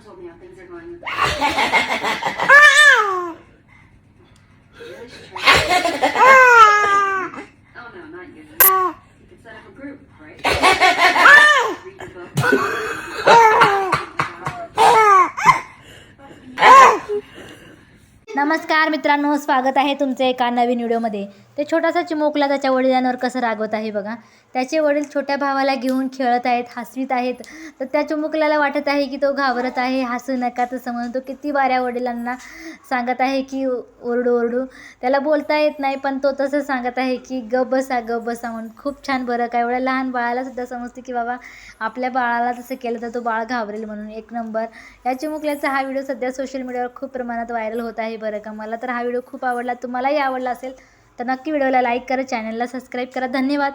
things are going ah! oh नमस्कार मित्रांनो स्वागत आहे तुमचं एका नवीन व्हिडिओमध्ये. ते छोटासा चिमोकला त्याच्या वडिलांवर कसं रागवत आहे बघा. त्याचे वडील छोट्या भावाला घेऊन खेळत आहेत हसवीत आहेत. तर त्या चिमुकल्याला वाटत आहे की तो घाबरत आहे हसू नका तसं म्हणून तो किती वाऱ्या वडिलांना सांगत आहे की ओरडू ओरडू. त्याला बोलता येत नाही पण तो तसं सांगत आहे की गप बसा गप बसा म्हणून. खूप छान बरं काय एवढ्या लहान बाळाला सुद्धा समजते की बाबा आपल्या बाळाला तसं केलं तर तो बाळ घाबरेल म्हणून. एक नंबर. या चिमुकल्याचा हा व्हिडिओ सध्या सोशल मीडियावर खूप प्रमाणात व्हायरल होत आहे बरं का? मला तर हा व्हिडिओ खूप आवडला. तुम्हालाही आवडला असेल तर नक्की व्हिडिओला लाईक करा चॅनलला सबस्क्राईब करा. धन्यवाद.